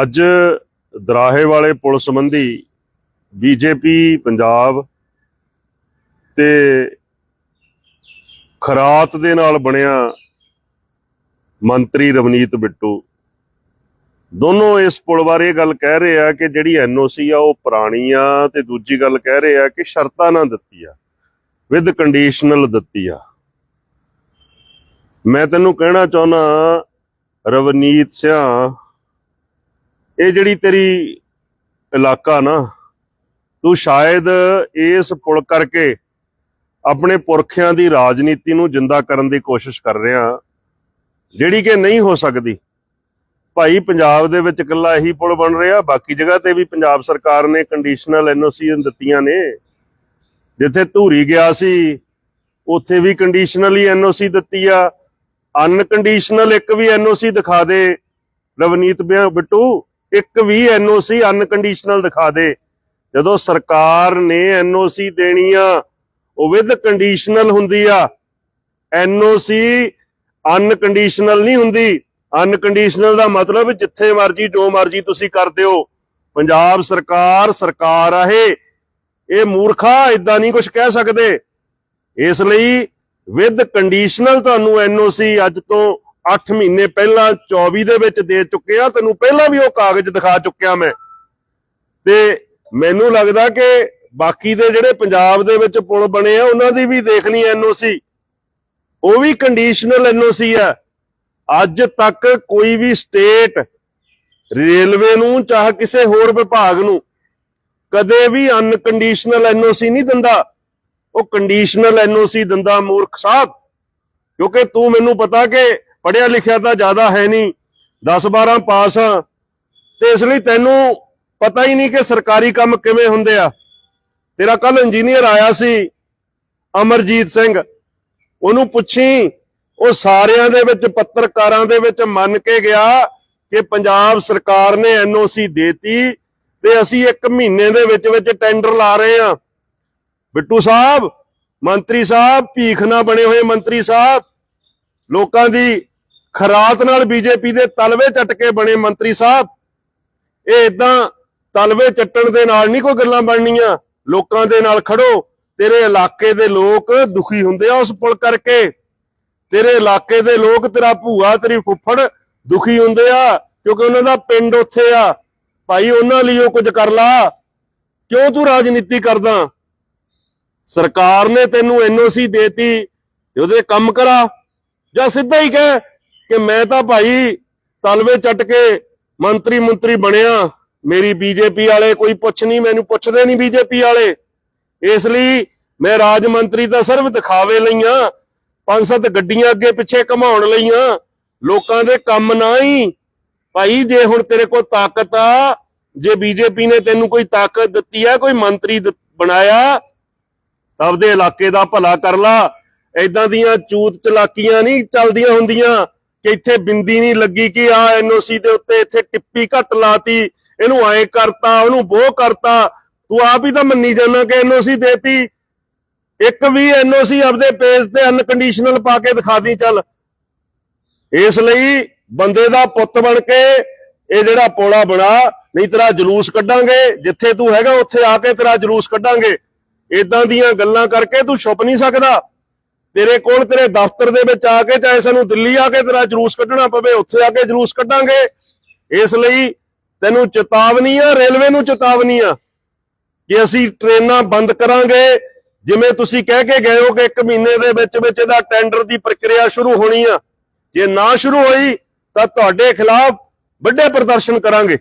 ਅੱਜ ਦਰਾਹੇ ਵਾਲੇ ਪੁਲ ਸੰਬੰਧੀ ਬੀਜੇਪੀ, ਪੰਜਾਬ ਤੇ ਖਰਾਤ ਦੇ ਨਾਲ ਬਣਿਆ ਮੰਤਰੀ ਰਵਨੀਤ ਬਿੱਟੂ। ਦੋਨੋਂ ਇਸ ਪੁਲ ਬਾਰੇ ਇਹ ਗੱਲ ਕਹਿ ਰਹੇ ਆ ਕਿ ਜਿਹੜੀ ਐਨਓਸੀ ਆ ਉਹ ਪੁਰਾਣੀ ਆ ਤੇ ਦੂਜੀ ਗੱਲ ਕਹਿ ਰਹੇ ਆ ਕਿ ਸ਼ਰਤਾਂ ਨਾਲ ਦਿੱਤੀ ਆ, ਵਿਦ ਕੰਡੀਸ਼ਨਲ ਦਿੱਤੀ ਆ। ਮੈਂ ਤੈਨੂੰ ਕਹਿਣਾ ਚਾਹੁੰਦਾ, ਰਵਨੀਤ ਸਿਆ ਇਹ ਜਿਹੜੀ ਤੇਰੀ ਇਲਾਕਾ ਨਾ, ਤੂੰ ਸ਼ਾਇਦ ਇਸ ਪੁਲ ਕਰਕੇ ਆਪਣੇ ਪੁਰਖਿਆਂ ਦੀ ਰਾਜਨੀਤੀ ਨੂੰ ਜਿੰਦਾ ਕਰਨ ਦੀ ਕੋਸ਼ਿਸ਼ ਕਰ ਰਿਹਾ, ਜਿਹੜੀ ਕਿ ਨਹੀਂ ਹੋ ਸਕਦੀ। ਭਾਈ, ਪੰਜਾਬ ਦੇ ਵਿੱਚ ਇਕੱਲਾ ਇਹੀ ਪੁਲ ਬਣ ਰਿਹਾ, ਬਾਕੀ ਜਗ੍ਹਾ ਤੇ ਵੀ ਪੰਜਾਬ ਸਰਕਾਰ ਨੇ ਕੰਡੀਸ਼ਨਲ ਐਨਓਸੀ ਦਿੱਤੀਆਂ ਨੇ। ਜਿੱਥੇ ਧੂਰੀ ਗਿਆ ਸੀ, ਉੱਥੇ ਵੀ ਕੰਡੀਸ਼ਨਲੀ ਐਨਓਸੀ ਦਿੱਤੀ ਆ। ਅਨਕੰਡੀਸ਼ਨਲ ਇੱਕ ਵੀ ਐਨਓਸੀ ਦਿਖਾ ਦੇ, ਰਵਨੀਤ ਬਿਆ- ਬਿੱਟੂ। ਇੱਕ ਵੀ ਐਨਓਸੀ ਅਨਕੰਡੀਸ਼ਨਲ ਦਿਖਾ ਦੇ। ਜਦੋਂ ਸਰਕਾਰ ਨੇ ਐਨਓਸੀ ਦੇਣੀ ਆ ਉਹ ਵਿਦ ਕੰਡੀਸ਼ਨਲ ਹੁੰਦੀ ਆ। ਐਨਓਸੀ ਅਨਕੰਡੀਸ਼ਨਲ ਨਹੀਂ ਹੁੰਦੀ। ਅਨਕੰਡੀਸ਼ਨਲ ਦਾ ਮਤਲਬ ਜਿੱਥੇ ਮਰਜ਼ੀ, ਜੋ ਮਰਜ਼ੀ ਤੁਸੀਂ ਕਰਦੇ ਹੋ ਪੰਜਾਬ ਸਰਕਾਰ ਸਰਕਾਰ ਆ ਇਹ। ਇਹ ਮੂਰਖਾ ਇਦਾਂ ਨਹੀਂ ਕੁਝ ਕਹਿ ਸਕਦੇ। ਇਸ ਲਈ ਵਿਦ ਕੰਡੀਸ਼ਨਲ ਤੁਹਾਨੂੰ ਐਨਓਸੀ ਅੱਜ ਤੋਂ 8 ਮਹੀਨੇ ਪਹਿਲਾਂ 24 ਦੇ ਵਿੱਚ ਦੇ ਚੁੱਕੇ ਆ, ਤੈਨੂੰ ਪਹਿਲਾਂ ਵੀ ਉਹ ਕਾਗਜ਼ ਦਿਖਾ ਚੁੱਕਿਆ ਮੈਂ। ਤੇ ਮੈਨੂੰ ਲੱਗਦਾ ਕਿ ਬਾਕੀ ਦੇ ਜਿਹੜੇ ਪੰਜਾਬ ਦੇ ਵਿੱਚ ਪੁਲ ਬਣੇ ਆ, ਉਹਨਾਂ ਦੀ ਵੀ ਦੇਖਣੀ ਐਨਓਸੀ ਉਹ ਵੀ ਕੰਡੀਸ਼ਨਲ ਐਨਓਸੀ ਆ। ਅੱਜ ਤੱਕ ਕੋਈ ਵੀ ਸਟੇਟ ਰੇਲਵੇ ਨੂੰ ਚਾਹ ਕਿਸੇ ਹੋਰ ਵਿਭਾਗ ਨੂੰ ਕਦੇ ਵੀ ਅਨਕੰਡੀਸ਼ਨਲ ਐਨਓਸੀ ਨਹੀਂ ਦਿੰਦਾ। ਉਹ ਕੰਡੀਸ਼ਨਲ ਐਨਓਸੀ ਦਿੰਦਾ, ਮੂਰਖ ਸਾਹਿਬ। ਕਿਉਂਕਿ ਤੂੰ ਮੈਨੂੰ ਪਤਾ ਕਿ ਪੜਿਆ ਲਿਖਿਆ ਤਾਂ ਜ਼ਿਆਦਾ ਹੈ ਨਹੀਂ 10 12 ਪਾਸ ਆ। ਤੇ ਇਸ ਲਈ ਤੈਨੂੰ ਪਤਾ ਹੀ ਨਹੀਂ ਕਿ ਸਰਕਾਰੀ ਕੰਮ ਕਿਵੇਂ ਹੁੰਦੇ ਆ। ਤੇਰਾ ਕੱਲ ਇੰਜੀਨੀਅਰ ਆਇਆ ਸੀ, ਅਮਰਜੀਤ ਸਿੰਘ। ਉਹਨੂੰ ਪੁੱਛੀ, ਉਹ ਸਾਰਿਆਂ ਦੇ ਵਿੱਚ, ਪੱਤਰਕਾਰਾਂ ਦੇ ਵਿੱਚ ਮੰਨ ਕੇ ਗਿਆ ਕਿ ਪੰਜਾਬ ਸਰਕਾਰ ਨੇ ਐਨਓਸੀ ਦੇਤੀ ਤੇ ਅਸੀਂ 1 ਮਹੀਨੇ ਦੇ ਵਿੱਚ ਵਿੱਚ ਟੈਂਡਰ ਲਾ ਰਹੇ ਹਾਂ। ਬਿੱਟੂ ਸਾਹਿਬ, ਮੰਤਰੀ ਸਾਹਿਬ, ਭੀਖ ਨਾ ਬਣੇ ਹੋਏ ਮੰਤਰੀ ਸਾਹਿਬ। ਲੋਕਾਂ ਦੀ ਖਰਾਤ ਨਾਲ ਬੀਜੇਪੀ ਦੇ ਤਲਵੇ ਚੱਟ ਕੇ ਬਣੇ ਮੰਤਰੀ ਸਾਹਿਬ। ਇਹ ਇਦਾਂ ਤਲਵੇ ਚੱਟਣ ਦੇ ਨਾਲ ਨਹੀਂ ਕੋਈ ਗੱਲਾਂ ਬਣਨੀਆਂ। ਲੋਕਾਂ ਦੇ ਨਾਲ ਖੜੋ। ਤੇਰੇ ਇਲਾਕੇ ਦੇ ਲੋਕ ਦੁਖੀ ਹੁੰਦੇ ਆ ਉਸ ਪੁਲ ਕਰਕੇ। ਤੇਰੇ ਇਲਾਕੇ ਦੇ ਲੋਕ, ਤੇਰਾ ਭੂਆ, ਤੇਰੀ ਫੁੱਫੜ ਦੁਖੀ ਹੁੰਦੇ ਆ ਕਿਉਂਕਿ ਉਹਨਾਂ ਦਾ ਪਿੰਡ ਉੱਥੇ ਆ। ਭਾਈ, ਉਹਨਾਂ ਲਈ ਉਹ ਕੁਝ ਕਰ ਲਾ। ਕਿਉਂ ਤੂੰ ਰਾਜਨੀਤੀ ਕਰਦਾ? ਸਰਕਾਰ ਨੇ ਤੈਨੂੰ ਐਨਓਸੀ ਦੇਤੀ। ਤੇ ਉਹਦੇ ਕੰਮ ਕਰਾ। ਜਾਂ ਸਿੱਧਾ ਹੀ ਕਹਿ ਕਿ ਮੈਂ ਤਾਂ ਭਾਈ ਤਲਵੇ ਚੱਟ ਕੇ ਮੰਤਰੀ ਮੰਤਰੀ ਬਣਿਆ। ਮੇਰੀ ਬੀਜੇਪੀ ਵਾਲੇ ਕੋਈ ਪੁੱਛ ਨਹੀਂ, ਮੈਨੂੰ ਪੁੱਛਦੇ ਨਹੀਂ ਬੀਜੇਪੀ ਵਾਲੇ। ਇਸ ਲਈ ਮੈਂ ਰਾਜ ਮੰਤਰੀ ਤਾਂ ਸਿਰਫ ਦਿਖਾਵੇ ਲਈਆਂ, ਪੰਜ ਸੱਤ ਗੱਡੀਆਂ ਅੱਗੇ ਪਿੱਛੇ ਘਮਾਉਣ ਲਈਆਂ। ਲੋਕਾਂ ਦੇ ਕੰਮ ਨਾ ਹੀ। ਭਾਈ, ਜੇ ਹੁਣ ਤੇਰੇ ਕੋਲ ਤਾਕਤ ਆ, ਜੇ ਬੀਜੇਪੀ ਨੇ ਤੈਨੂੰ ਕੋਈ ਤਾਕਤ ਦਿੱਤੀ ਆ, ਕੋਈ ਮੰਤਰੀ ਬਣਾਇਆ, ਤਾਂ ਆਪਦੇ ਇਲਾਕੇ ਦਾ ਭਲਾ ਕਰ ਲਾ। ਐਦਾਂ ਦੀਆਂ ਚੂਤ ਚਲਾਕੀਆਂ ਨਹੀਂ ਚੱਲਦੀਆਂ ਹੁੰਦੀਆਂ। ਕਿ ਇੱਥੇ ਬਿੰਦੀ ਨਹੀਂ ਲੱਗੀ ਕਿ ਆ ਐਨਓਸੀ ਦੇ ਉੱਤੇ ਇੱਥੇ ਟਿੱਪੀ ਘੱਟ ਲਾਤੀ, ਇਹਨੂੰ ਐ ਕਰਤਾ, ਉਹਨੂੰ ਬੋਹ ਕਰਤਾ। ਤੂੰ ਆਪ ਹੀ ਤਾਂ ਮੰਨੀ ਜਾਂਦਾ ਕਿ ਐਨਓਸੀ ਦੇਤੀ। ਇੱਕ ਵੀ ਐਨਓਸੀ ਆਪਦੇ ਪੇਜ ਤੇ ਅਨਕੰਡੀਸ਼ਨਲ ਪਾ ਕੇ ਦਿਖਾ ਦੀ, ਚੱਲ। ਇਸ ਲਈ ਬੰਦੇ ਦਾ ਪੁੱਤ ਬਣ ਕੇ ਇਹ ਜਿਹੜਾ ਪੋਲਾ ਬਣਾ, ਨਹੀਂ ਤੇਰਾ ਜਲੂਸ ਕੱਢਾਂਗੇ, ਜਿੱਥੇ ਤੂੰ ਹੈਗਾ ਉੱਥੇ ਆ ਕੇ ਤੇਰਾ ਜਲੂਸ ਕੱਢਾਂਗੇ। ਇਦਾਂ ਦੀਆਂ ਗੱਲਾਂ ਕਰਕੇ ਤੂੰ ਛੁਪ ਨਹੀਂ ਸਕਦਾ। ਤੇਰੇ ਕੋਲ ਤੇਰੇ ਦਫ਼ਤਰ ਦੇ ਵਿੱਚ ਆ ਕੇ ਚਾਹੇ ਸਾਨੂੰ ਦਿੱਲੀ ਆ ਕੇ ਤੇਰਾ ਜਲੂਸ ਕੱਢਣਾ ਪਵੇ, ਉੱਥੇ ਆ ਕੇ ਜਲੂਸ ਕੱਢਾਂਗੇ। ਇਸ ਲਈ ਤੈਨੂੰ ਚੇਤਾਵਨੀ ਆ, ਰੇਲਵੇ ਨੂੰ ਚੇਤਾਵਨੀ ਆ ਕਿ ਅਸੀਂ ਟ੍ਰੇਨਾਂ ਬੰਦ ਕਰਾਂਗੇ। ਜਿਵੇਂ ਤੁਸੀਂ ਕਹਿ ਕੇ ਗਏ ਹੋ ਕਿ 1 ਮਹੀਨੇ ਦੇ ਵਿੱਚ ਵਿੱਚ ਇਹਦਾ ਟੈਂਡਰ ਦੀ ਪ੍ਰਕਿਰਿਆ ਸ਼ੁਰੂ ਹੋਣੀ ਆ। ਜੇ ਨਾ ਸ਼ੁਰੂ ਹੋਈ ਤਾਂ ਤੁਹਾਡੇ ਖਿਲਾਫ ਵੱਡੇ ਪ੍ਰਦਰਸ਼ਨ ਕਰਾਂਗੇ।